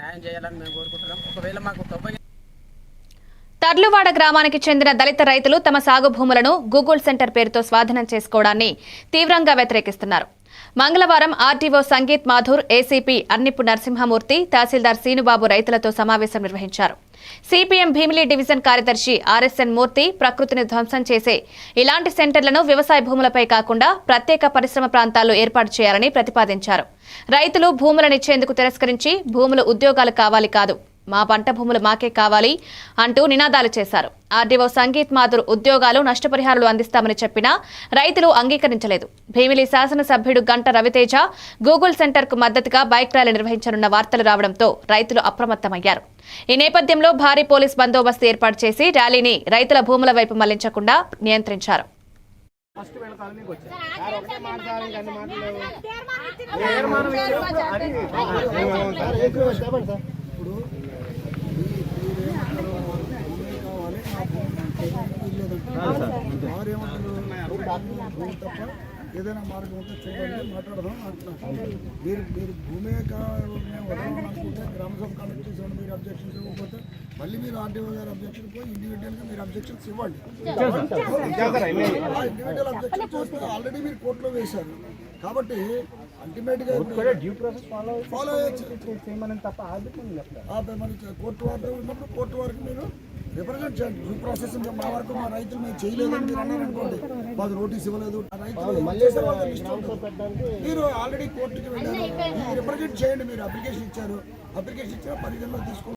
న్యాయం చేయాలని మేము కోరుకుంటున్నాం. ఒకవేళ మాకు తొంభై తర్లువాడ గ్రామానికి చెందిన దళిత రైతులు తమ సాగు భూములను గూగుల్ సెంటర్ పేరుతో స్వాధీనం చేసుకోవడాన్ని తీవ్రంగా వ్యతిరేకిస్తున్నారు. మంగళవారం ఆర్టీఓ సంగీత్ మాధూర్ ఏసీపీ అన్నిపు నరసింహమూర్తి తహసీల్దార్ సీనుబాబు రైతులతో సమావేశం నిర్వహించారు. సిపిఎం భీమిలి డివిజన్ కార్యదర్శి ఆర్ఎస్ఎన్ మూర్తి ప్రకృతిని ధ్వంసం చేసే ఇలాంటి సెంటర్లను వ్యవసాయ భూములపై కాకుండా ప్రత్యేక పరిశ్రమ ప్రాంతాల్లో ఏర్పాటు చేయాలని ప్రతిపాదించారు. రైతులు భూములనిచ్చేందుకు తిరస్కరించి భూములు ఉద్యోగాలు కావాలి కాదు. మా పంట భూములు మాకే కావాలి అంటూ నినాదాలు చేశారు. ఆర్డీఓ సంగీత్ మాధుర్ ఉద్యోగాలు నష్టపరిహారాలు అందిస్తామని చెప్పినా రైతులు అంగీకరించలేదు. భీమిలి శాసనసభ్యుడు గంట రవితేజ గూగుల్ సెంటర్కు మద్దతుగా బైక్ ర్యాలీ నిర్వహించనున్న వార్తలు రావడంతో రైతులు అప్రమత్తమయ్యారు. ఈ నేపథ్యంలో భారీ పోలీస్ బందోబస్తు ఏర్పాటు చేసి ర్యాలీని రైతుల భూముల వైపు మళ్ళించకుండా నియంత్రించారు. ఫస్ట్ వీళ్ళ కాలనీకి వచ్చారు. ఏదైనా మార్గం ఉంటే చూడండి మాట్లాడదాం అంటున్నాను. మీరు మీరు భూమి వదలనుకుంటే గ్రామ సభ మీరు అబ్జెక్షన్స్ ఇవ్వకపోతే మళ్ళీ మీరు ఆర్టీఓ గారు అబ్జెక్షన్ పోయి ఇండివిజువల్గా మీరు అబ్జెక్షన్స్ ఇవ్వండి. ఇండివిజువల్ అబ్జెక్షన్ చేస్తే ఆల్రెడీ మీరు కోర్టులో వేశారు. కాబట్టి అల్టిమేట్గా డ్యూ ప్రాసెస్ ఫాలో ఫాలో చేయమని తప్ప కోర్టు ఉన్నప్పుడు కోర్టు వరకు మీరు రిప్రజెంట్ చేయండి. డ్యూ ప్రాసెస్ మా వరకు మా రైతులు మేము చేయలేదని మీరు అన్నారు అనుకోండి. మాకు నోటీస్ ఇవ్వలేదు. మీరు ఆల్రెడీ కోర్టుకి వెళ్ళారు. రిప్రజెంట్ చేయండి. మీరు అప్లికేషన్ ఇచ్చారు. అప్లికేషన్ ఇచ్చిన పరిగణలో తీసుకుంటారు